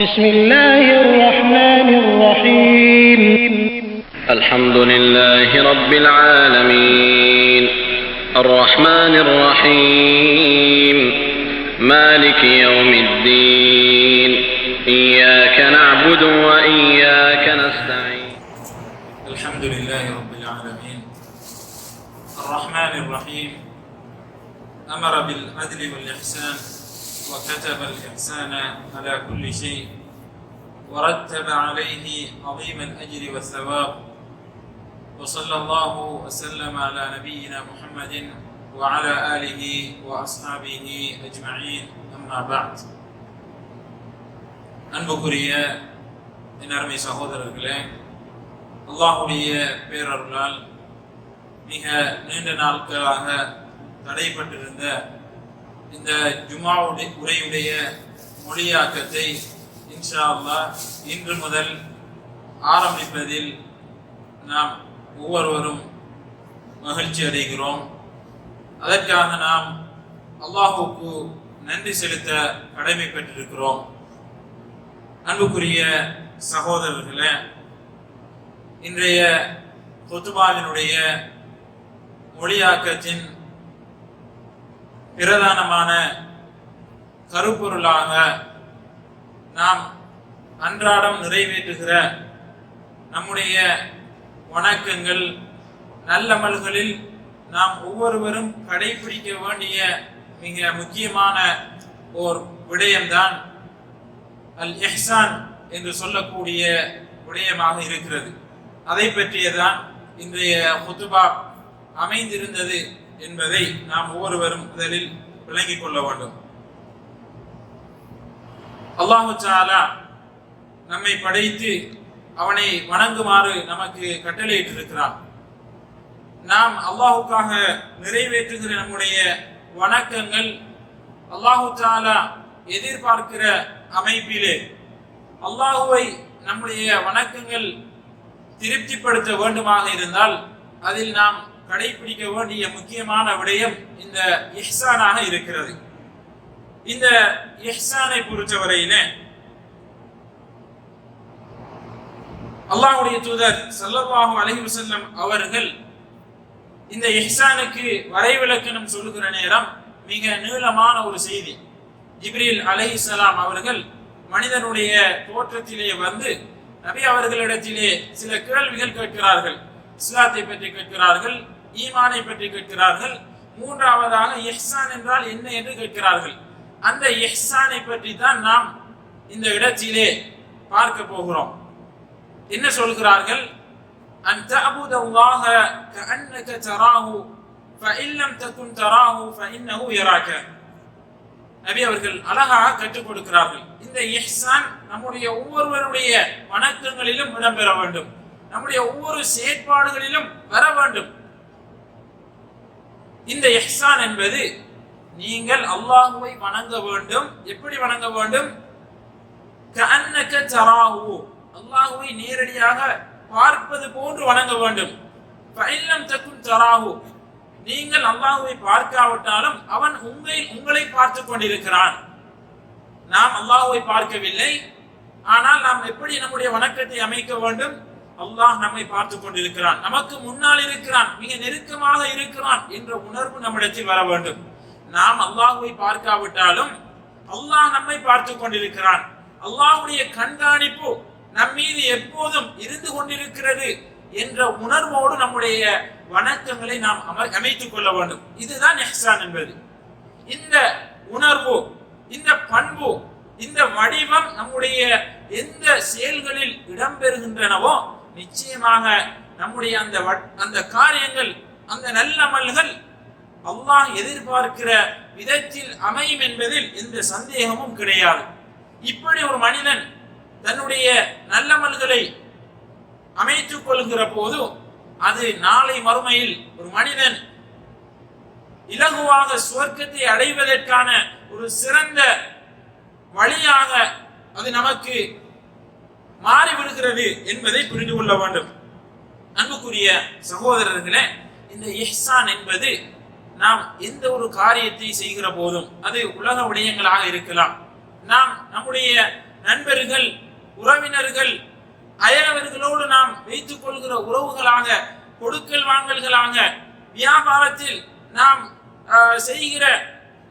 بسم الله الرحمن الرحيم. الحمد لله رب العالمين. الرحمن الرحيم. مالك يوم الدين. إياك نعبد وإياك نستعين. الحمد لله رب العالمين. الرحمن الرحيم. أمر بالعدل والإحسان وكتب الإحسان على كل شيء ورتب عليه عظيم الأجر والثواب وصلى الله وسلم على نبينا محمد وعلى آله وأصحابه أجمعين أما بعد அன்புக்குரிய என் அருமை சகோதரர்களே அல்லாஹுடைய பேரருளால் மிக நீண்ட நாட்களாக தடைப்பட்டிருந்த இந்த ஜுமாவுடைய உரையுடைய மொழியாக்கத்தை இன்ஷா அல்லா இன்று முதல் ஆரம்பிப்பதில் நாம் ஒவ்வொருவரும் மகிழ்ச்சி அடைகிறோம். அதற்காக நாம் அல்லாஹுக்கு நன்றி செலுத்த கடமைப்பட்டிருக்கிறோம் அன்புக்குரிய சகோதரர்களே இன்றைய கொத்துபாவினுடைய மொழியாக்கத்தின் பிரதானமான கருப்பொருளாக நாம் அன்றாடம் நிறைவேற்றுகிற நம்முடைய வணக்கங்கள் நல்லமல்களில் நாம் ஒவ்வொருவரும் கடைபிடிக்க வேண்டிய மிக முக்கியமான ஓர் விடயம்தான் அல் எஹ்சான் என்று சொல்லக்கூடிய விடயமாக இருக்கிறது. அதை பற்றியதான் இன்றைய ஹுத்துபா அமைந்திருந்தது. என்பதை நாம் ஒவ்வொருவரும் முதலில் விளங்கிக் கொள்ள வேண்டும். அல்லாஹு சாலா நம்மை படைத்து அவனை வணங்குமாறு நமக்கு கட்டளையிட்டிருக்கிறான். நாம் அல்லாஹுக்காக நிறைவேற்றுகிற நம்முடைய வணக்கங்கள் அல்லாஹு சாலா எதிர்பார்க்கிற அமைப்பிலே அல்லாஹுவை நம்முடைய வணக்கங்கள் திருப்திப்படுத்த வேண்டுமாக இருந்தால் அதில் நாம் கடைபிடிக்க வேண்டிய முக்கியமான விடயம் இந்த இஹ்சானாக இருக்கிறது. இந்த இஹ்சானை பொறுத்தவரையில அல்லாஹுடைய தூதர் ஸல்லல்லாஹு அலைஹி வஸல்லம் அவர்கள் இந்த இஹ்சானுக்கு வரைவிலக்கணம் சொல்லுகிற நேரம் மிக நீளமான ஒரு செய்தி. ஜிப்ரீல் அலைஹிஸ்ஸலாம் அவர்கள் மனிதனுடைய தோற்றத்திலே வந்து நபி அவர்களிடத்திலே சில கேள்விகள் கேட்கிறார்கள். இஸ்லாத்தை பற்றி கேட்கிறார்கள். ஈமானை பற்றி கேட்கிறார்கள் மூன்றாவதாக இஹ்சான் என்றால் என்ன என்று கேட்கிறார்கள் அந்த இஹ்சானை பற்றி தான் நாம் இந்த இடத்திலே பார்க்க போகிறோம் என்ன சொல்கிறார்கள் أن تعبد الله كأنك تراه فإن لم تكن تراه فإنه يراك நபி அவர்கள் அழகாக கற்றுக் கொடுக்கிறார்கள் இந்த இஹ்சான் நம்முடைய ஒவ்வொருவருடைய வணக்கங்களிலும் இடம்பெற வேண்டும் நம்முடைய ஒவ்வொரு செயற்பாடுகளிலும் வர வேண்டும் இந்த எஹ்சான் என்பது நீங்கள் அல்லாஹுவை வணங்க வேண்டும். எப்படி வணங்க வேண்டும்? கண்ணக்க தராஹு. அல்லாஹுவை நேரடியாக பார்ப்பது போன்று வணங்க வேண்டும். பயிலம் தக்கும் தராஹு. நீங்கள் அல்லாஹுவை பார்க்காவிட்டாலும் அவன் உங்களை உங்களை பார்த்து கொண்டிருக்கிறான். நாம் அல்லாஹுவை பார்க்கவில்லை. ஆனால் நாம் எப்படி நம்முடைய வணக்கத்தை அமைக்க வேண்டும்? அல்லாஹ் நம்மை பார்த்து கொண்டிருக்கிறான். நமக்கு முன்னால் இருக்கிறான். மிக நெருக்கமாக இருக்கிறான் என்ற உணர்வு நம்மிடத்தில் வர வேண்டும். நாம் அல்லாஹுவை பார்க்காவிட்டாலும் அல்லாஹ் நம்மை பார்த்து கொண்டிருக்கிறான். அல்லாஹுடைய கண்காணிப்பு நம் மீது எப்போதும் இருந்து கொண்டிருக்கிறது என்ற உணர்வோடு நம்முடைய வணக்கங்களை நாம் அம- அமைத்துக் கொள்ள வேண்டும். இதுதான் எஹ்சான் என்பது. இந்த உணர்வு இந்த பண்பு இந்த வடிவம் நம்முடைய எந்த செயல்களில் இடம்பெறுகின்றனவோ நிச்சயமாக நம்முடைய அந்த அந்த காரியங்கள் அந்த நல்ல நல்லமல்கள் அல்லாஹ் எதிர்பார்க்கிற விதத்தில் அமையும் என்பதில் எந்த சந்தேகமும் கிடையாது. இப்படி ஒரு மனிதன் தன்னுடைய நல்லமல்களை அமைத்துக் கொள்கிற போது அது நாளை மறுமையில் ஒரு மனிதன் இலகுவாக சுவர்க்கத்தை அடைவதற்கான ஒரு சிறந்த வழியாக அது நமக்கு மாறிவிடுகிறது என்பதை புரிந்து கொள்ள வேண்டும். அன்புக்குரிய சகோதரர்களே இந்த இஹ்சான் என்பது நாம் எந்த ஒரு காரியத்தை செய்கிற போதும் அது உலக விடயங்களாக இருக்கலாம். நாம் நம்முடைய நண்பர்கள் உறவினர்கள் அயலவர்களோடு நாம் வைத்துக் கொள்கிற உறவுகளாக கொடுக்கல் வாங்கல்களாக வியாபாரத்தில் நாம் செய்கிற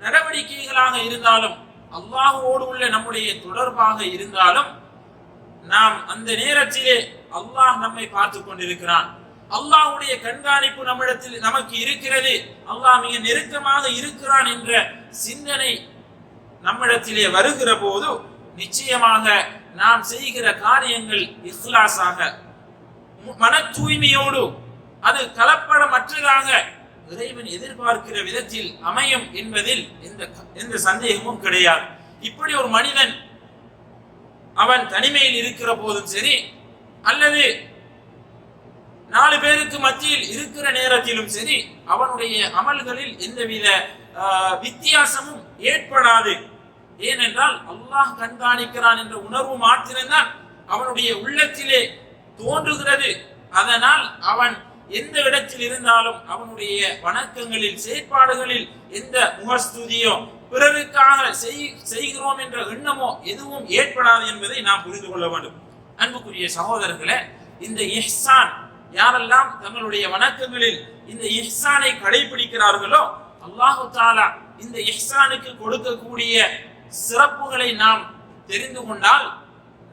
நடவடிக்கைகளாக இருந்தாலும் அல்லாஹுவோடு உள்ள நம்முடைய தொடர்பாக இருந்தாலும் நாம் அந்த நேரத்திலே அல்லாஹ் நம்மை பார்த்து கொண்டிருக்கிறான். அல்லாஹ்வுடைய கண்காணிப்பு நம்மிடத்தில் நமக்கு இருக்கிறது. அல்லாஹ் மிக நெருக்கமாக இருக்கிறான் என்ற சிந்தனை நம்மிடத்திலே வருகிற போது நிச்சயமாக நாம் செய்கிற காரியங்கள் இஹ்லாஸாக மன தூய்மையோடு அது கலப்படமற்றதாக இறைவன் எதிர்பார்க்கிற விதத்தில் அமையும் என்பதில் எந்த எந்த சந்தேகமும் கிடையாது. இப்படி ஒரு மனிதன் அவன் தனிமையில் இருக்கிற போதும் சரி அல்லது நாலு பேருக்கு மத்தியில் இருக்கிற நேரத்திலும் சரி அவனுடைய அமல்களில் எந்தவித ஆஹ், வித்தியாசமும் ஏற்படாது. ஏனென்றால் அல்லாஹ் கண்காணிக்கிறான் என்ற உணர்வு மாத்திரம்தான் அவனுடைய உள்ளத்திலே தோன்றுகிறது. அதனால் அவன் எந்த இடத்தில் இருந்தாலும் அவனுடைய வணக்கங்களில் செயற்பாடுகளில் எந்த முகஸ்துதியோ பிறருக்காக செய்- செய்கிறோம் என்ற எண்ணமோ எதுவும் ஏற்படாது என்பதை நாம் புரிந்து கொள்ள வேண்டும். அன்புக்குரிய சகோதரர்களே இந்த இஹ்சான் யாரெல்லாம் தங்களுடைய வணக்கங்களில் இந்த இஹ்சானை கடைபிடிக்கிறார்களோ அல்லாஹு தாலா இந்த இஹ்சானுக்கு கொடுக்கக்கூடிய சிறப்புகளை நாம் தெரிந்து கொண்டால்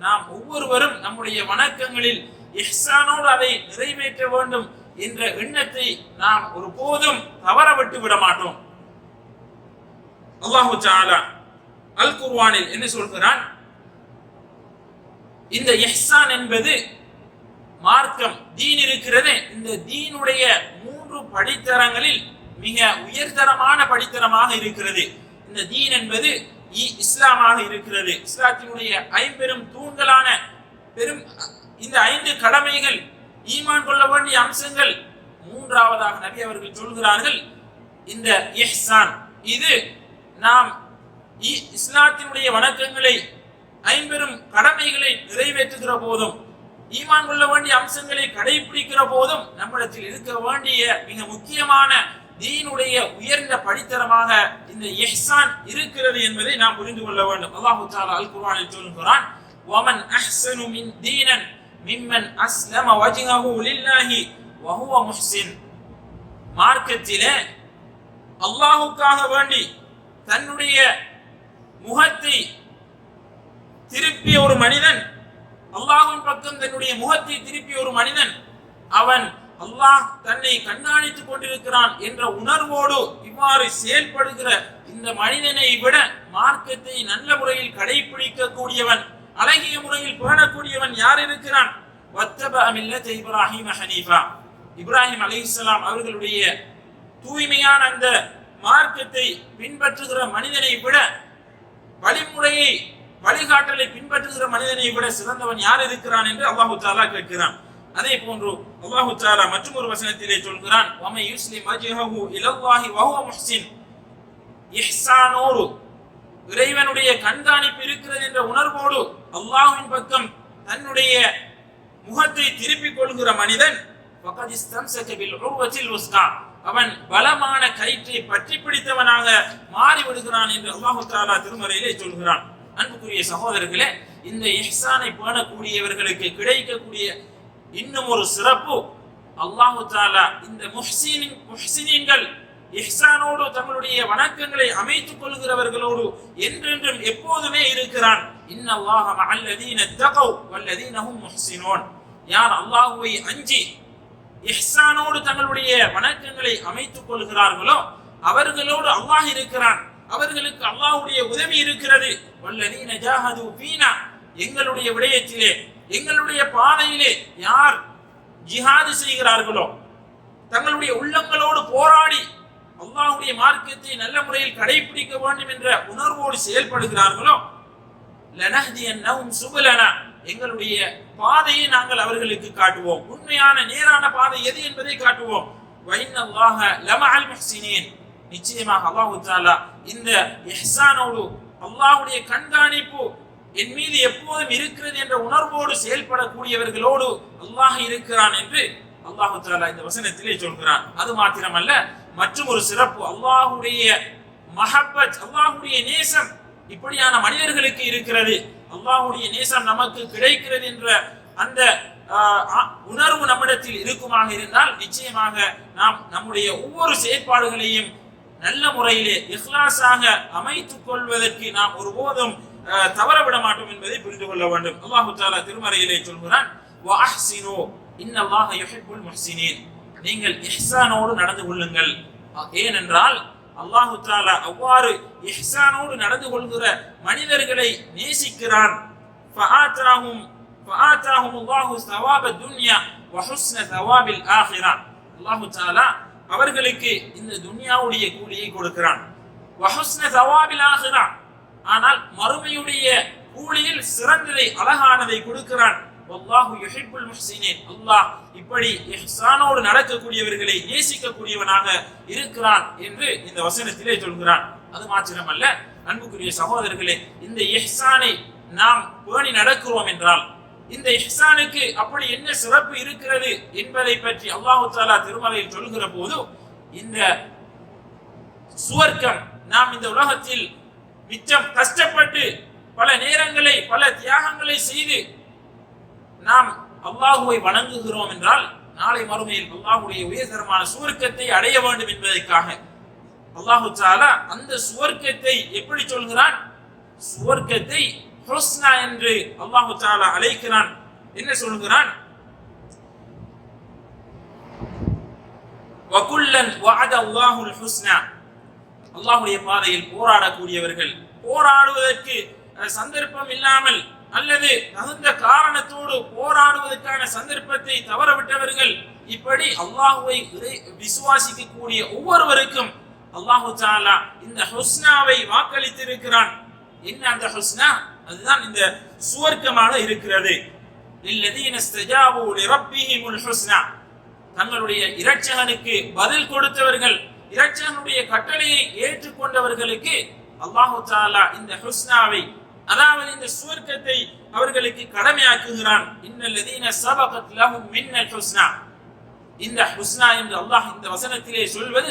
நாம் ஒவ்வொருவரும் நம்முடைய வணக்கங்களில் இஹ்சானோடு அதை நிறைவேற்ற வேண்டும் என்ற எண்ணத்தை நாம் ஒருபோதும் தவற விட்டு விட மாட்டோம். அல்லாஹு அல் குர்வானில் என்ன சொல்கிறான்? இந்த எஹ்சான் என்பது மார்க்கம் தீன் இருக்கிறது. இந்த தீனுடைய மூன்று படித்தரங்களில் மிக உயர்தரமான படித்தரமாக இருக்கிறது. இந்த தீன் என்பது இ- இஸ்லாமாக இருக்கிறது. இஸ்லாத்தினுடைய ஐம்பெரும் தூண்களான பெரும் இந்த ஐந்து கடமைகள் ஈமான் கொள்ள வேண்டிய அம்சங்கள் மூன்றாவதாக நபி அவர்கள் சொல்கிறார்கள். இந்த எஹ்சான் இது நாம் இ- இஸ்லாத்தினுடைய வணக்கங்களை ஐம்பெரும் கடமைகளை நிறைவேற்றுகிற போதும் ஈமான் கொள்ள வேண்டிய அம்சங்களை கடைபிடிக்கிற போதும் நம்மிடத்தில் இருக்க வேண்டிய மிக முக்கியமான தீனுடைய உயர்ந்த படித்தரமாக இந்த இஹ்சான் இருக்கிறது என்பதை நாம் புரிந்து கொள்ள வேண்டும் அல்லாஹு தாலா அல் குர்ஆனில் சொல்கிறான் ومن احسن من دينا ممن اسلم وجهه لله وهو محسن மார்க்கத்திலே அல்லாஹுக்காக வேண்டி தன்னுடைய முகத்தை திருப்பிய ஒரு மனிதன் அல்லாஹின் பக்கம் தன்னுடைய முகத்தை திருப்பிய ஒரு மனிதன் அவன் அல்லாஹ் தன்னை கண்காணித்துக் கொண்டிருக்கிறான் என்ற உணர்வோடு இவ்வாறு செயல்படுகிற இந்த மனிதனை விட மார்க்கத்தை நல்ல முறையில் கடைபிடிக்கக்கூடியவன் அழகிய முறையில் புகழக்கூடியவன் யார் இருக்கிறான்? இப்ராஹிம் ஹனீஃபா. இப்ராஹிம் அலி அவர்களுடைய தூய்மையான அந்த மார்க்கத்தை பின்பற்றுகிற மனிதனை விட வழிமுறையை வழிகாட்டலை பின்பற்றுகிற மனிதனை விட சிறந்தவன் யார் இருக்கிறான் என்று அல்லாஹு தாலா கேட்கிறான். அதே போன்று அல்லாஹு தாலா மற்றும் ஒரு வசனத்திலே சொல்கிறான் வமை இலல்லாஹி வஹுவ முஹ்சின். இஹ்சானோடு இறைவனுடைய கண்காணிப்பு இருக்கிறது என்ற உணர்வோடு அல்லாஹ்வின் பக்கம் தன்னுடைய முகத்தை திருப்பிக் கொள்கிற மனிதன் ஃபகத் செக்கவில் பில் உஸ்கா. அவன் பலமான கயிற்றை பற்றி பிடித்தவனாக மாறி விடுகிறான் என்று அல்லாஹு தாலா திருமறையிலே சொல்கிறான். அன்புக்குரிய சகோதரர்களே இந்த இஹ்சானை பேணக்கூடியவர்களுக்கு கிடைக்கக்கூடிய இன்னும் ஒரு சிறப்பு அல்லாஹு தாலா இந்த முஹ்சீனின் முஹ்சினீன்கள் இஹ்சானோடு தங்களுடைய வணக்கங்களை அமைத்துக் கொள்கிறவர்களோடு என்றென்றும் எப்போதுமே இருக்கிறான். இன்னல்லாஹ மஅல்லதீன தகவ் வல்லதீனஹும் முஹ்சினோன். யார் அல்லாஹுவை அஞ்சி இஹ்சானோடு தங்களுடைய வணக்கங்களை அமைத்துக் கொள்கிறார்களோ அவர்களோடு அல்லாஹ் இருக்கிறான். அவர்களுக்கு அல்லாஹுடைய உதவி இருக்கிறது. வல்லதீன ஜாஹது ஃபீனா எங்களுடைய விடயத்திலே எங்களுடைய பாதையிலே யார் ஜிஹாது செய்கிறார்களோ தங்களுடைய உள்ளங்களோடு போராடி அல்லாஹுடைய மார்க்கத்தை நல்ல முறையில் கடைபிடிக்க வேண்டும் என்ற உணர்வோடு செயல்படுகிறார்களோ லனஹ்தியன்னஹும் சுபலனா எங்களுடைய பாதையை நாங்கள் அவர்களுக்கு காட்டுவோம். உண்மையான நேரான பாதை எது என்பதை காட்டுவோம். நிச்சயமாக அல்லாஹு தஆலா இந்த எஹ்சானோடு அல்லாஹுடைய கண்காணிப்பு என் மீது எப்போதும் இருக்கிறது என்ற உணர்வோடு செயல்படக்கூடியவர்களோடு அல்லாஹ் இருக்கிறான் என்று அல்லாஹு இந்த வசனத்திலே சொல்கிறான். அது மாத்திரமல்ல மற்றும் ஒரு சிறப்பு அல்லாஹுடைய மஹப்பத் அல்லாஹுடைய நேசம் இப்படியான மனிதர்களுக்கு இருக்கிறது. அல்லாஹுடைய நேசம் நமக்கு கிடைக்கிறது என்ற அந்த உணர்வு நம்மிடத்தில் இருக்குமாக இருந்தால் நிச்சயமாக நாம் நம்முடைய ஒவ்வொரு செயற்பாடுகளையும் நல்ல முறையிலே இஹ்லாஸாக அமைத்துக் கொள்வதற்கு நாம் ஒருபோதும் தவறவிட மாட்டோம் என்பதை புரிந்து கொள்ள வேண்டும். அல்லாஹு தாலா திருமறையிலே சொல்கிறான் நீங்கள் இஹ்சானோடு நடந்து கொள்ளுங்கள். ஏனென்றால் அல்லாஹு தாலா அவ்வாறு இஹ்சானோடு நடந்து கொள்கிற மனிதர்களை நேசிக்கிறான். ஃபஆத்ராஹும் ஃபஆத்ராஹும் அல்லாஹு சவாப துன்யா வஹுஸ்ன சவாபில் ஆஹிரா. அல்லாஹு தாலா அவர்களுக்கு இந்த துன்யாவுடைய கூலியை கொடுக்கிறான். வஹுஸ்ன சவாபில் ஆஹிரா. ஆனால் மறுமையுடைய கூலியில் சிறந்ததை அழகானதை கொடுக்கிறான். வல்லாஹு யுஹிப்புல் முஹ்சினீன். அல்லாஹ் இப்படி இஹ்சானோடு நடக்கக்கூடியவர்களை நேசிக்கக்கூடியவனாக இருக்கிறான் என்று இந்த வசனத்திலே சொல்கிறான். அது மாத்திரமல்ல அன்புக்குரிய சகோதரர்களே இந்த இஹ்சானை நாம் பேணி நடக்கிறோம் என்றால் இந்த இஹ்சானுக்கு அப்படி என்ன சிறப்பு இருக்கிறது என்பதை பற்றி அல்லாஹு தாலா திருமலையில் சொல்கிற போது இந்த சுவர்க்கம் நாம் இந்த உலகத்தில் மிச்சம் கஷ்டப்பட்டு பல நேரங்களை பல தியாகங்களை செய்து நாம் அல்லாஹுவை வணங்குகிறோம் என்றால் நாளை மறுமையில் அல்லாஹுடைய உயர்தரமான சுவர்க்கத்தை அடைய வேண்டும் என்பதற்காக. அல்லாஹு சாலா அந்த சுவர்க்கத்தை எப்படி சொல்கிறான்? சுவர்க்கத்தை ஹுஸ்னா என்று அல்லாஹு சாலா அழைக்கிறான். என்ன சொல்கிறான்? வகுல்லன் வஅத அல்லாஹுல் ஹுஸ்னா. அல்லாஹ்வுடைய பாதையில் போராடக்கூடியவர்கள் போராடுவதற்கு சந்தர்ப்பம் இல்லாமல் அல்லது தகுந்த காரணத்தோடு போராடுவதற்கான சந்தர்ப்பத்தை தவறவிட்டவர்கள் இப்படி அல்லாஹுவை விசுவாசிக்கக்கூடிய ஒவ்வொருவருக்கும் அல்லாஹு தாலா இந்த ஹுஸ்னாவை வாக்களித்திருக்கிறான். என்ன அந்த ஹுஸ்னா? அதுதான் இந்த சுவர்க்கமாக இருக்கிறது. இல்லதீன ஸ்தஜாபு லிரப்பிஹிமுல் ஹுஸ்னா. தங்களுடைய இரட்சகனுக்கு பதில் கொடுத்தவர்கள் இரட்சகனுடைய கட்டளையை ஏற்றுக்கொண்டவர்களுக்கு அல்லாஹு தாலா இந்த ஹுஸ்னாவை அதாவது இந்த சுவர்க்கத்தை அவர்களுக்கு கடமையாக்குகிறான். இன்னல்லதீன சபகத் லஹும் மின்னல் ஹுஸ்னா. இந்த ஹுஸ்னா என்று அல்லாஹ் இந்த வசனத்திலே சொல்வது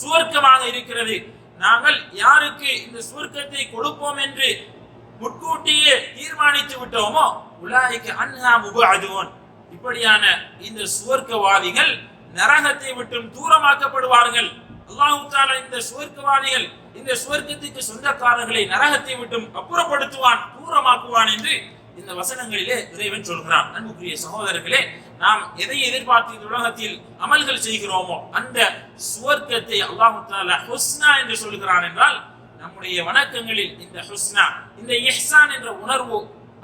சுவர்க்கமாக இருக்கிறது. நாங்கள் யாருக்கு இந்த சுவர்க்கத்தை கொடுப்போம் என்று முன்கூட்டியே தீர்மானித்து விட்டோமோ உலாய்க்கு அன்ஹா முபஅதுன் இப்படியான இந்த சுவர்க்கவாதிகள் நரகத்தை விட்டும் தூரமாக்கப்படுவார்கள். அல்லாஹுத்தால இந்த சுவர்க்கவாதிகள் இந்த சுவர்க்கத்துக்கு சொந்தக்காரர்களை நரகத்தை விட்டும் அப்புறப்படுத்துவான் தூரமாக்குவான் என்று இந்த வசனங்களிலே இறைவன் சொல்கிறான். அன்புக்குரிய சகோதரர்களே நாம் எதை எதிர்பார்த்து இந்த உலகத்தில் அமல்கள் செய்கிறோமோ அந்த சுவர்க்கத்தை அல்லாஹுத்தால ஹுஸ்னா என்று சொல்கிறான் என்றால் நம்முடைய வணக்கங்களில் இந்த ஹுஸ்னா இந்த இஹ்சான் என்ற உணர்வு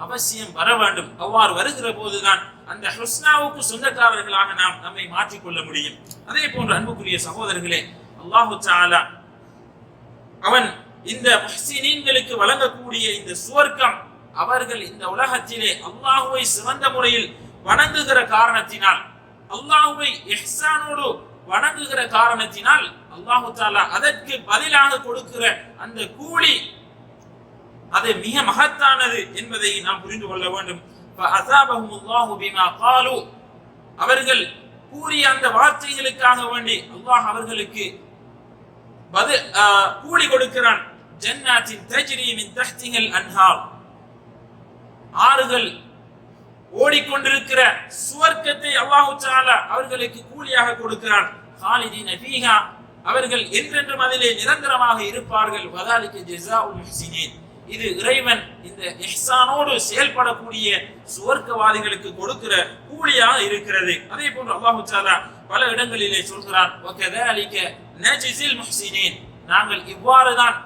அவசியம் வர வேண்டும். அவ்வாறு வருகிற போதுதான் அந்த ஹுஸ்னாவுக்கு சொந்தக்காரர்களாக நாம் நம்மை மாற்றிக்கொள்ள முடியும். அதே போன்று அன்புக்குரிய சகோதரர்களே அல்லாஹு சாலா அவன் இந்த முஹ்சினீன்களுக்கு வழங்கக்கூடிய இந்த சுவர்க்கம் அவர்கள் இந்த உலகத்திலே அல்லாஹுவை சிறந்த முறையில் வணங்குகிற காரணத்தினால் அல்லாஹுவை எஹ்சானோடு வணங்குகிற காரணத்தினால் அல்லாஹு தாலா அதற்கு பதிலாக கொடுக்கிற அந்த கூலி அது மிக மகத்தானது என்பதை நாம் புரிந்து கொள்ள வேண்டும். அவர்கள் கூறிய அந்த வார்த்தைகளுக்காக வேண்டி அல்லாஹ் அவர்களுக்கு பதில் ஆஹ், கூலி கொடுக்கிறான். ஜன்னாத்தின் தஜ்ரீமின் தஹ்திகள் அன்ஹார். ஆறுகள் ஓடிக்கொண்டிருக்கிற சுவர்க்கத்தை அல்லாஹு சாலா அவர்களுக்கு கூலியாக கொடுக்கிறான். ஹாலிதி நபீகா அவர்கள் என்றென்றும் அதிலே நிரந்தரமாக இருப்பார்கள். வதாலிக ஜெசா முஹ்சினீன். இது இறைவன் இந்த எஹ்சானோடு செயல்படக்கூடிய சுவர்க்கவாதிகளுக்கு கொடுக்கிற கூலியாக இருக்கிறது. அதே போன்று அல்லாஹு சாலா பல இடங்களிலே சொல்கிறான் வகதாலிக நஜ்ஸில் முஹ்சினீன் நாங்கள் இவ்வாறு தான்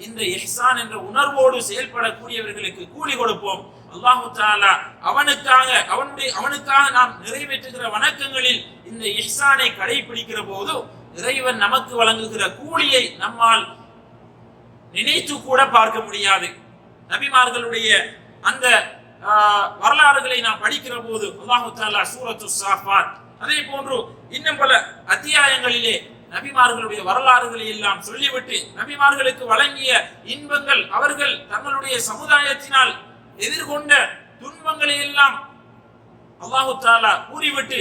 இந்த இஹ்சான் என்ற உணர்வோடு செயல்படக்கூடியவர்களுக்கு கூலி கொடுப்போம். அல்லாஹு தாலா அவனுக்காக அவனுடைய அவனுக்காக நாம் நிறைவேற்றுகிற வணக்கங்களில் இந்த இஹ்சானை கடைபிடிக்கிற போது இறைவன் நமக்கு வழங்குகிற கூலியை நம்மால் நினைத்து கூட பார்க்க முடியாது. நபிமார்களுடைய அந்த ஆஹ், வரலாறுகளை நாம் படிக்கிற போது அல்லாஹு தாலா சூரத்து சாஃபாத் அதே போன்று இன்னும் பல அத்தியாயங்களிலே நபிமார்களுடைய வரலாறுகளை எல்லாம் சொல்லிவிட்டு நபிமார்களுக்கு வழங்கிய இன்பங்கள் அவர்கள் தங்களுடைய சமுதாயத்தினால் எதிர்கொண்ட துன்பங்களை எல்லாம் அல்லாஹு தாலா கூறிவிட்டு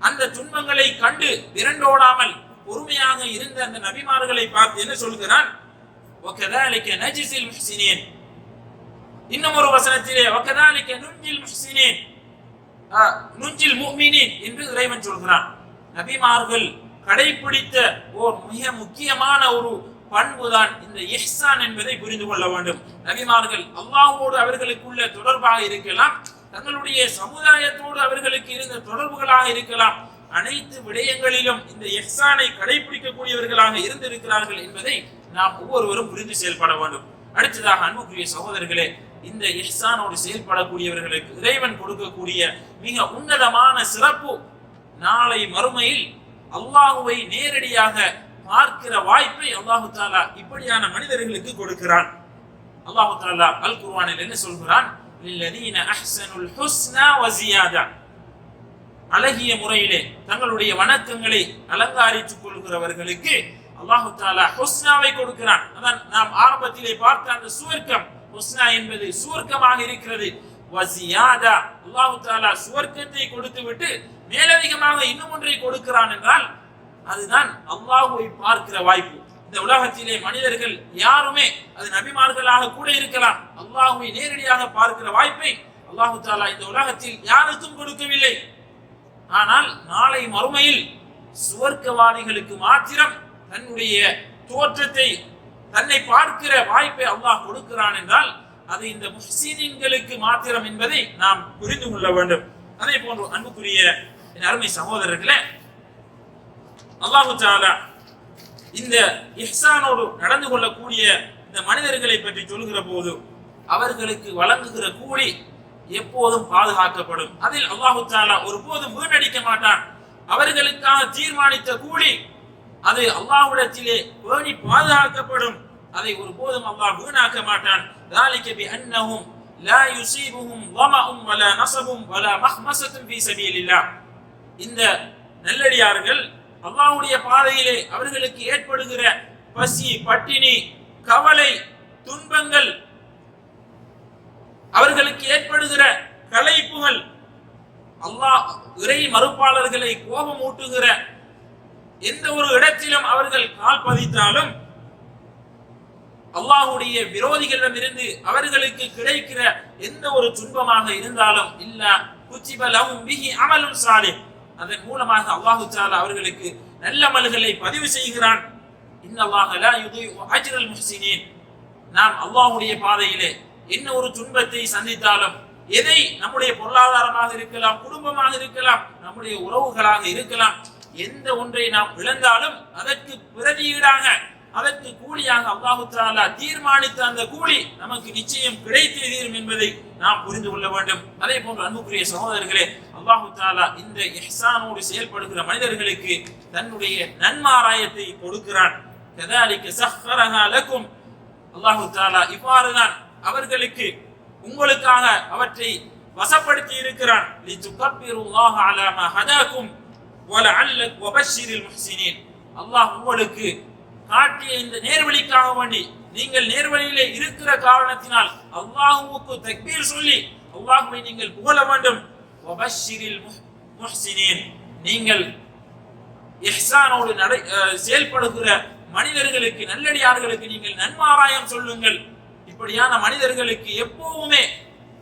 அந்த துன்பங்களை கண்டு விரண்டோடாமல் பொறுமையாக இருந்த அந்த நபிமார்களை பார்த்து என்ன சொல்கிறான் وَكَذَلِكَ نَجْزِي الْمُحْسِنِينَ இன்னும் ஒரு வசனத்திலே வக்கதாலிக்க நுஞ்சில் முஹ்சினீன் அஹ், நுஞ்சில் முஃமினீன் என்று இறைவன் சொல்கிறான். நபிமார்கள் கடைபிடித்த ஓர் மிக முக்கியமான ஒரு பண்புதான் இந்த இஹ்சான் என்பதை புரிந்து கொள்ள வேண்டும். நபிமார்கள் அல்லாஹோடு அவர்களுக்குள்ள தொடர்பாக இருக்கலாம் தங்களுடைய சமுதாயத்தோடு அவர்களுக்கு இருந்த தொடர்புகளாக இருக்கலாம் அனைத்து விடயங்களிலும் இந்த எஹ்சானை கடைபிடிக்கக்கூடியவர்களாக இருந்திருக்கிறார்கள் என்பதை நாம் ஒவ்வொருவரும் புரிந்து செயல்பட வேண்டும். அடுத்ததாக அன்புக்குரிய சகோதரர்களே இந்த இஹ்சானோடு செயல்படக்கூடியவர்களுக்கு இறைவன் கொடுக்கக்கூடிய மிக உன்னதமான சிறப்பு நாளை மறுமையில் அல்லாஹுவை நேரடியாக பார்க்கிற வாய்ப்பை அல்லாஹு தாலா இப்படியான மனிதர்களுக்கு கொடுக்கிறான். அல்லாஹு தாலா அல் குர்வானில் என்ன சொல்கிறான்? லில்லதீன ஹுஸ்னா வசியாதா அழகிய முறையிலே தங்களுடைய வணக்கங்களை அலங்காரித்துக் கொள்கிறவர்களுக்கு அல்லாஹு தாலா ஹுஸ்னாவை கொடுக்கிறான். அதான் நாம் ஆரம்பத்திலே பார்த்த அந்த சுவர்க்கம். ஹுஸ்னா என்பது சுவர்க்கமாக இருக்கிறது. வசியாதா அல்லாஹு தாலா சுவர்க்கத்தை கொடுத்து விட்டு மேலதிகமாக இன்னும் ஒன்றை கொடுக்கிறான் என்றால் அதுதான் அல்லாஹுவை பார்க்கிற வாய்ப்பு. இந்த உலகத்திலே மனிதர்கள் யாருமே அது நபிமார்களாக கூட இருக்கலாம். அல்லாஹுவை நேரடியாக பார்க்கிற வாய்ப்பை அல்லாஹு தாலா இந்த உலகத்தில் யாருக்கும் கொடுக்கவில்லை. ஆனால் நாளை மறுமையில் சுவர்க்கவாதிகளுக்கு மாத்திரம் தன்னுடைய தோற்றத்தை தன்னை பார்க்கிற வாய்ப்பை அல்லாஹ் கொடுக்கிறான் என்றால் அது இந்த முஹ்சீன்களுக்கு மாத்திரம் என்பதை நாம் புரிந்து கொள்ள வேண்டும். அதே போன்று அன்புக்குரிய என் அருமை சகோதரர்களே அல்லாஹு சாலா இந்த இஹ்சானோடு நடந்து கொள்ளக்கூடிய இந்த மனிதர்களை பற்றி சொல்கிற போது அவர்களுக்கு வழங்குகிற கூலி எப்போதும் பாதுகாக்கப்படும். அதில் அல்லாஹு தாலா ஒருபோதும் வீணடிக்க மாட்டான். அவர்களுக்காக தீர்மானித்த கூலி அது அல்லாஹ்விடத்திலே பேணி பாதுகாக்கப்படும். அதை ஒருபோதும் அல்லாஹ் வீணாக்க மாட்டான் ذلك بأنهم لا يصيبهم ظمأ ولا نصب ولا مخمصة في سبيل الله இந்த நல்லடியார்கள் அல்லாஹ்வுடைய பாதையிலே அவர்களுக்கு ஏற்படுகிற பசி பட்டினி கவலை துன்பங்கள் அவர்களுக்கு ஏற்படுகிற களைப்புகள் அல்லாஹ் இறை மறுப்பாளர்களை கோபம் ஊட்டுகிற எந்த ஒரு இடத்திலும் அவர்கள் கால் பதித்தாலும் அல்லாஹ்வுடைய விரோதிகளிடமிருந்து அவர்களுக்கு கிடைக்கிற எந்த ஒரு துன்பமாக இருந்தாலும் இல்ல குச்சிபலவும் பிஹி அமலும் சாலிஹ். அதன் மூலமாக அல்லாஹு சாலா அவர்களுக்கு நல்ல அமல்களை பதிவு செய்கிறான். இன்னல்லாஹ லா யுதீஉ அஜ்ரல் முஹ்சினீன். நாம் அல்லாஹுடைய பாதையிலே என்ன ஒரு துன்பத்தை சந்தித்தாலும் எதை நம்முடைய பொருளாதாரமாக இருக்கலாம் குடும்பமாக இருக்கலாம் நம்முடைய உறவுகளாக இருக்கலாம் எந்த ஒன்றை நாம் இழந்தாலும் அதற்கு பிரதியீடாக அதற்கு கூலியாக அல்லாஹு தாலா தீர்மானித்த அந்த கூலி நமக்கு நிச்சயம் கிடைத்தே தீரும் என்பதை நாம் புரிந்து கொள்ள வேண்டும். அதே போன்று அன்புக்குரிய சகோதரர்களே அல்லாஹு தாலா இந்த எஹ்சானோடு செயல்படுகிற மனிதர்களுக்கு தன்னுடைய நன்மாராயத்தை கொடுக்கிறான். அல்லாஹு தாலா இவ்வாறுதான் அவர்களுக்கு உங்களுக்காக அவற்றை வசப்படுத்தி இருக்கிறான். அல்லாஹ் உங்களுக்கு காட்டிய இந்த நேர்வழிக்காக வேண்டி நீங்கள் நேர்வழியிலே இருக்கிற காரணத்தினால் அல்லாஹுவுக்கு தக்பீர் சொல்லி அல்லாஹுவை நீங்கள் புகழ வேண்டும். நீங்கள் இஹ்சானோடு நடை செயல்படுகிற மனிதர்களுக்கு நல்லடியார்களுக்கு நீங்கள் நன்மாராயம் சொல்லுங்கள். இப்படியான மனிதர்களுக்கு எப்பவுமே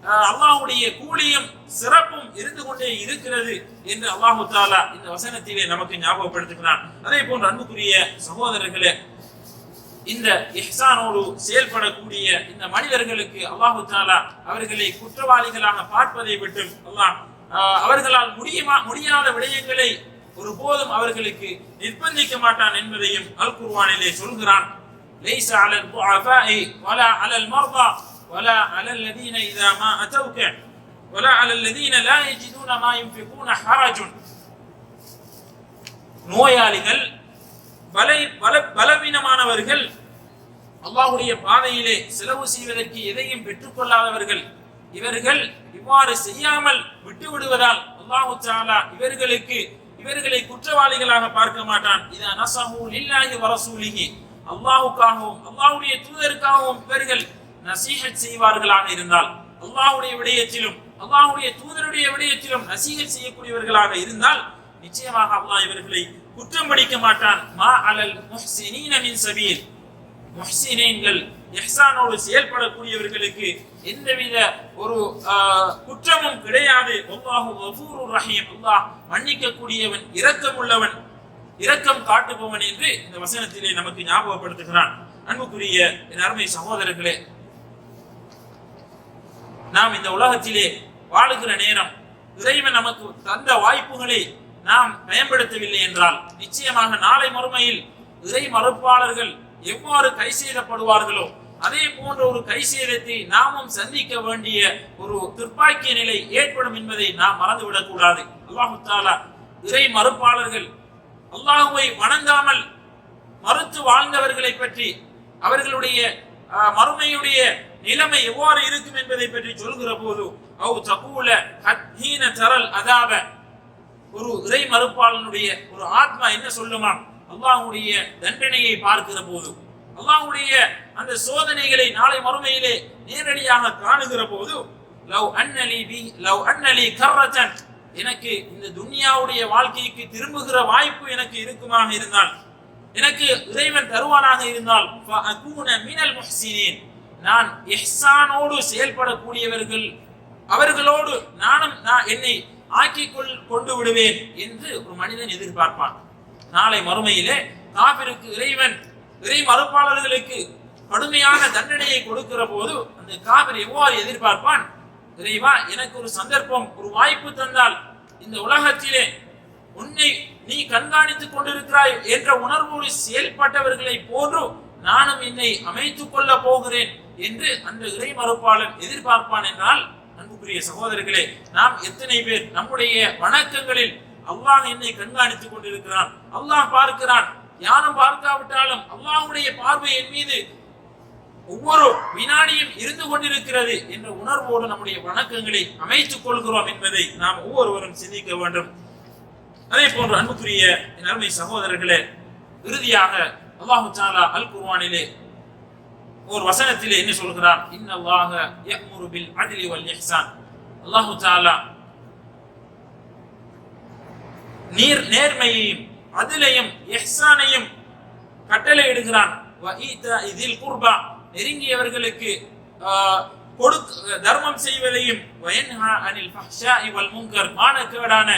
அல்லாஹுடைய கூலியும் சிறப்பும் இருந்து கொண்டே இருக்கிறது என்று அல்லாஹு தாலா இந்த வசனத்திலே நமக்கு ஞாபகப்படுத்துகிறான். அதே போன்ற அன்புக்குரிய சகோதரர்களே இந்த இஹ்சானோடு செயல்படக்கூடிய இந்த மனிதர்களுக்கு அல்லாஹு தாலா அவர்களை குற்றவாளிகளாக பார்ப்பதை விட்டும் அல்லாஹ் அவர்களால் முடியுமா முடியாத விடயங்களை ஒருபோதும் அவர்களுக்கு நிர்பந்திக்க மாட்டான் என்பதையும் அல் குர்வானிலே சொல்கிறான். லைச அலல் வலா அலல் மர்தா ولا على الذين إذا ما أتوك ولا على الذين لا يجدون ما ينفقون حرج நோயாளிகள் பலை பல பலவீனமானவர்கள் அல்லாஹ்வுடைய பாதையிலே செலவு செய்வதற்கு எதையும் பெற்றுக்கொள்ளாதவர்கள் இவர்கள் இவ்வாறு செய்யாமல் விட்டு விடுவதால் அல்லாஹு தஆலா இவர்களுக்கு இவர்களை குற்றவாளிகளாக பார்க்க மாட்டான் இது நசஹு லில்லாஹி வ ரசூலிஹி அல்லாஹ்வுக்காகவும் அல்லாஹ்வுடைய தூதருக்காகவும் இவர்கள் நசீஹத் செய்வார்களாக இருந்தால் அல்லாஹுடைய விடயத்திலும் அல்லாஹுடைய தூதருடைய விடயத்திலும் நசீஹத் செய்யக்கூடியவர்களாக இருந்தால் நிச்சயமாக அல்லாஹ் இவர்களை குற்றம் படிக்க மாட்டான். மா அலல் முஹ்சினீன சபீர் முஹ்சினீன்கள் எஹ்சானோடு செயல்படக்கூடியவர்களுக்கு எந்தவித ஒரு ஆஹ், குற்றமும் கிடையாது. அல்லாஹு வஃபூரு ரஹீம். அல்லாஹ் மன்னிக்கக்கூடியவன் இரக்கம் உள்ளவன் இரக்கம் காட்டுபவன் என்று இந்த வசனத்திலே நமக்கு ஞாபகப்படுத்துகிறான். அன்புக்குரிய என் அருமை சகோதரர்களே நாம் இந்த உலகத்திலே வாழுகிற நேரம் இறைவன் நமக்கு தந்த வாய்ப்புகளை நாம் பயன்படுத்தவில்லை என்றால் நிச்சயமாக நாளை மறுமையில் இறை மறுப்பாளர்கள் எவ்வாறு கை செய்தப்படுவார்களோ அதே போன்ற ஒரு கை சேதத்தை நாமும் சந்திக்க வேண்டிய ஒரு துர்ப்பாக்கிய நிலை ஏற்படும் என்பதை நாம் மறந்துவிடக் கூடாது. அல்லாஹு தாலா இறை மறுப்பாளர்கள் அல்லாஹுவை வணங்காமல் மறுத்து வாழ்ந்தவர்களை பற்றி அவர்களுடைய மறுமையுடைய நிலைமை எவ்வாறு இருக்கும் என்பதை பற்றி சொல்கிற போது அவு தகூல ஹீன தரல் அதாவ ஒரு இறை மறுப்பாளனுடைய ஒரு ஆத்மா என்ன சொல்லுமாம் அல்லாஹுடைய தண்டனையை பார்க்கிற போது அல்லாஹுடைய அந்த சோதனைகளை நாளை மறுமையிலே நேரடியாக காணுகிற போது லவ் அன்னலி பி லவ் அன்னலி கர்ரத்தன் எனக்கு இந்த துன்யாவுடைய வாழ்க்கைக்கு திரும்புகிற வாய்ப்பு எனக்கு இருக்குமாக இருந்தால் எனக்கு இறைவன் தருவானாக இருந்தால் ஃபஅகூன மினல் முஹ்சினீன். நான் எஹ்சானோடு செயல்படக்கூடியவர்கள் அவர்களோடு நானும் நான் என்னை ஆக்கிக் கொள் கொண்டு விடுவேன் என்று ஒரு மனிதன் எதிர்பார்ப்பான். நாளை மறுமையிலே காபிருக்கு இறைவன் இறை மறுப்பாளர்களுக்கு கடுமையான தண்டனையை கொடுக்கிற போது அந்த காபிர் எவ்வாறு எதிர்பார்ப்பான்? இறைவா எனக்கு ஒரு சந்தர்ப்பம் ஒரு வாய்ப்பு தந்தால் இந்த உலகத்திலே உன்னை நீ கண்காணித்துக் கொண்டிருக்கிறாய் என்ற உணர்வோடு செயல்பட்டவர்களை போன்று நானும் என்னை அமைத்துக் கொள்ள போகிறேன். என்று அந்த இறை மறுப்பாளன் எதிர்பார்ப்பான் என்றால் அன்புக்குரிய சகோதரர்களே நாம் எத்தனை பேர் நம்முடைய வணக்கங்களில் அல்லாஹ் என்னை கண்காணித்துக் கொண்டிருக்கிறான் அல்லாஹ் பார்க்கிறான் யாரும் பார்க்காவிட்டாலும் அல்லாஹுடைய பார்வை என் மீது ஒவ்வொரு வினாடியும் இருந்து கொண்டிருக்கிறது என்ற உணர்வோடு நம்முடைய வணக்கங்களை அமைத்துக் கொள்கிறோம் என்பதை நாம் ஒவ்வொருவரும் சிந்திக்க வேண்டும். அதே போன்று அன்புக்குரிய அருமை சகோதரர்களே இறுதியாக அல்லாஹு சாலா அல் குர்வானிலே ஒரு வசனத்திலே என்ன சொல்கிறான்? இன்னல்லாஹ யஅமுரு பில் அத்லி வல் இஹ்சான். அல்லாஹு தாலா நீர் நேர்மையையும் அதிலையும் இஹ்சானையும் கட்டளை இடுகிறான். இதில் குர்பா. நெருங்கியவர்களுக்கு ஆஹ், தர்மம் செய்வதையும் வயன்ஹா அனில் ஃபஹ்ஷாஇ வல் முன்கர். மானக்கேடான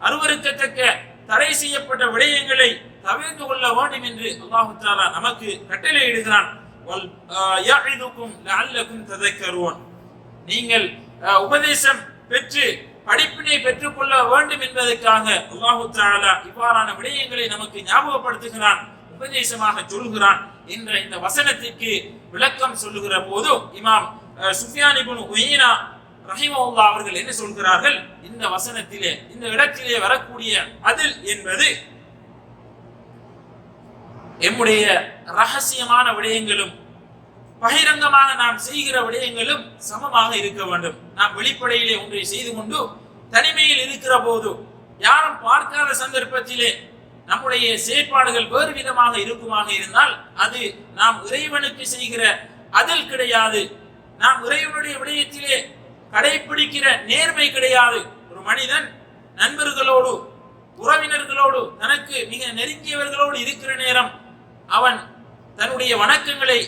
அருவருக்கத்தக்க தடை செய்யப்பட்ட விடயங்களை தவிர்த்து கொள்ள வேண்டும் என்று அல்லாஹு தாலா நமக்கு கட்டளை இடுகிறான். நீங்கள் உபதேசம் பெற்று படிப்பினை பெற்றுக்கொள்ள வேண்டும் என்பதற்காக அல்லாஹு தாலா இவ்வாறான விடயங்களை நமக்கு ஞாபகப்படுத்துகிறான் உபதேசமாக சொல்கிறான் என்ற இந்த வசனத்திற்கு விளக்கம் சொல்லுகிற போது இமாம் அஹ், சுஃபியான் ரஹிமவுல்லா அவர்கள் என்ன சொல்கிறார்கள்? இந்த வசனத்திலே இந்த இடத்திலே வரக்கூடிய அதில் என்பது எம்முடைய ரகசியமான விடயங்களும் பகிரங்கமாக நாம் செய்கிற விடயங்களும் சமமாக இருக்க வேண்டும். நாம் வெளிப்படையிலே ஒன்றை செய்து கொண்டு தனிமையில் இருக்கிற போது யாரும் பார்க்காத சந்தர்ப்பத்திலே நம்முடைய செயற்பாடுகள் வேறு விதமாக இருக்குமாக இருந்தால் அது நாம் இறைவனுக்கு செய்கிற அதில் கிடையாது. நாம் இறைவனுடைய விடயத்திலே கடைபிடிக்கிற நேர்மை கிடையாது. ஒரு மனிதன் நண்பர்களோடு உறவினர்களோடு தனக்கு மிக நெருங்கியவர்களோடு இருக்கிற நேரம் அவன் தன்னுடைய வணக்கங்களை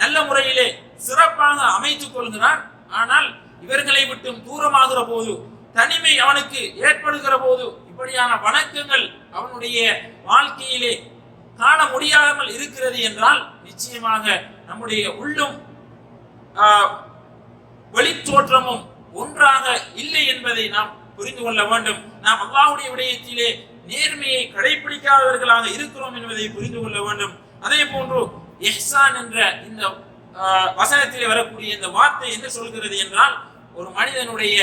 நல்ல முறையிலே சிறப்பாக அமைத்துக் கொள்கிறான் ஆனால் இவர்களை விட்டும் தூரமாகிற போது தனிமை அவனுக்கு ஏற்படுகிற போது இப்படியான வணக்கங்கள் அவனுடைய வாழ்க்கையிலே காண முடியாமல் இருக்கிறது என்றால் நிச்சயமாக நம்முடைய உள்ளும் வெளித்தோற்றமும் ஒன்றாக இல்லை என்பதை நாம் புரிந்து கொள்ள வேண்டும். நாம் அல்லாஹ்வுடைய விடயத்திலே நேர்மையை கடைபிடிக்காதவர்களாக இருக்கிறோம் என்பதை புரிந்து கொள்ள வேண்டும். அதே போன்று எஹ்சான் என்ற இந்த ஆஹ், வரக்கூடிய இந்த வார்த்தை என்ன சொல்கிறது என்றால் ஒரு மனிதனுடைய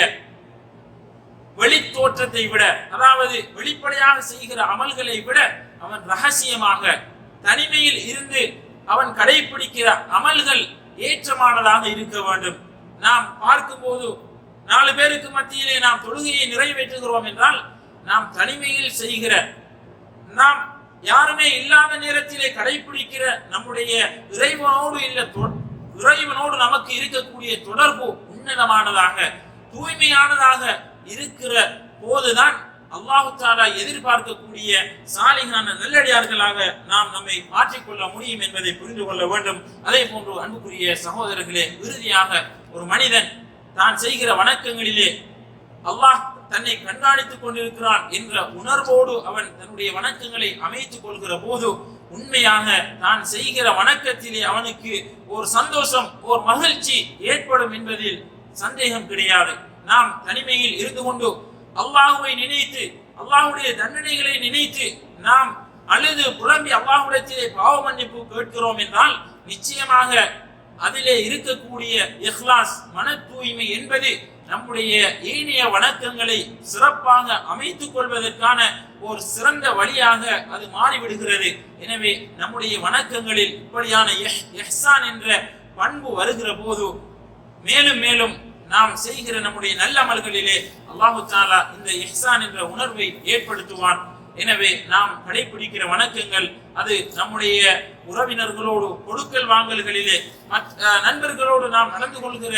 வெளித்தோற்றத்தை விட அதாவது வெளிப்படையாக செய்கிற அமல்களை விட அவன் ரகசியமாக தனிமையில் இருந்து அவன் கடைபிடிக்கிற அமல்கள் ஏற்றமானதாக இருக்க வேண்டும். நாம் பார்க்கும்போது நாலு பேருக்கு மத்தியிலே நாம் தொழுகையை நிறைவேற்றுகிறோம் என்றால் நாம் தனிமையில் செய்கிற நாம் யாருமே இல்லாத நேரத்திலே கடைபிடிக்கிற நம்முடைய இறைவனோடு இல்ல இறைவனோடு நமக்கு இருக்கக்கூடிய தொடர்பு உன்னதமானதாக தூய்மையானதாக இருக்கிற போதுதான் அல்லாஹு தாலா எதிர்பார்க்கக்கூடிய சாலிகான நல்லடியார்களாக நாம் நம்மை மாற்றிக்கொள்ள முடியும் என்பதை புரிந்து கொள்ள வேண்டும். அதே போன்று அன்புக்குரிய சகோதரர்களே இறுதியாக ஒரு மனிதன் தான் செய்கிற வணக்கங்களிலே அல்லாஹ் தன்னை கண்காணித்துக் கொண்டிருக்கிறான் என்ற உணர்வோடு அவன் தன்னுடைய வணக்கங்களை அமைத்துக் கொள்கிற போது உண்மையாக தான் செய்கிற வணக்கத்திலே அவனுக்கு ஒரு சந்தோஷம் ஒரு மகிழ்ச்சி ஏற்படும் என்பதில் சந்தேகம் கிடையாது. நாம் தனிமையில் இருந்து கொண்டு அல்லாஹுவை நினைத்து அல்லாஹுடைய தண்டனைகளை நினைத்து நாம் அழுது புலம்பி அல்லாஹுடத்திலே பாவ மன்னிப்பு கேட்கிறோம் என்றால் நிச்சயமாக அதிலே இருக்கக்கூடிய இஹ்லாஸ் மன தூய்மை என்பது நம்முடைய ஏனைய வணக்கங்களை சிறப்பாக அமைத்துக் கொள்வதற்கான ஒரு சிறந்த வழியாக அது மாறிவிடுகிறது. எனவே நம்முடைய வணக்கங்களில் இப்படியான இஹ்- என்ற பண்பு வருகிற போது மேலும் மேலும் நாம் செய்கிற நம்முடைய நல்லமல்களிலே அல்லாஹு தாலா இந்த எஹ்சான் என்ற உணர்வை ஏற்படுத்துவான். எனவே நாம் கடைபிடிக்கிற வணக்கங்கள் அது நம்முடைய உறவினர்களோடு கொடுக்கல் வாங்கல்களிலே நண்பர்களோடு நாம் நடந்து கொள்கிற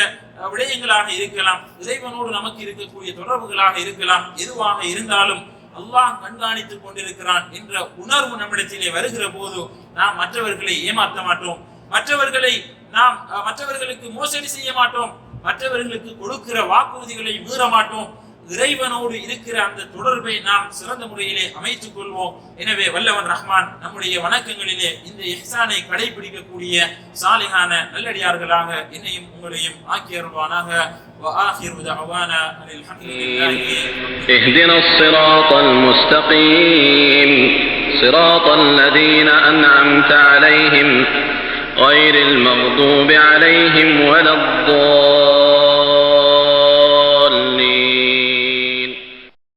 விடயங்களாக இருக்கலாம் இறைவனோடு நமக்கு இருக்கக்கூடிய தொடர்புகளாக இருக்கலாம் எதுவாக இருந்தாலும் அல்லாஹ் கண்காணித்துக் கொண்டிருக்கிறான் என்ற உணர்வு நம்மிடத்திலே வருகிற போது நாம் மற்றவர்களை ஏமாற்ற மாட்டோம். மற்றவர்களை நாம் மற்றவர்களுக்கு மோசடி செய்ய மாட்டோம். மற்றவர்களுக்கு கொடுக்கிற வாக்குறுதிகளை மீற மாட்டோம். இறைவனோடு இருக்கிற அந்த தொடர்பை நாம் சிறந்த முறையிலே அமைத்துக் கொள்வோம் எனவே வல்லவன் ரஹ்மான் நம்முடைய வணக்கங்களிலே இந்த இஹ்சானை கடைபிடிக்கக்கூடிய சாலிகான நல்லடியார்களாக என்னையும் உங்களையும் ஆக்கி அருள்வானாக وآخر دعوانا أن الحمد لله اهدنا الصراط المستقيم صراط الذين أنعمت عليهم غير المغضوب عليهم ولا الضالين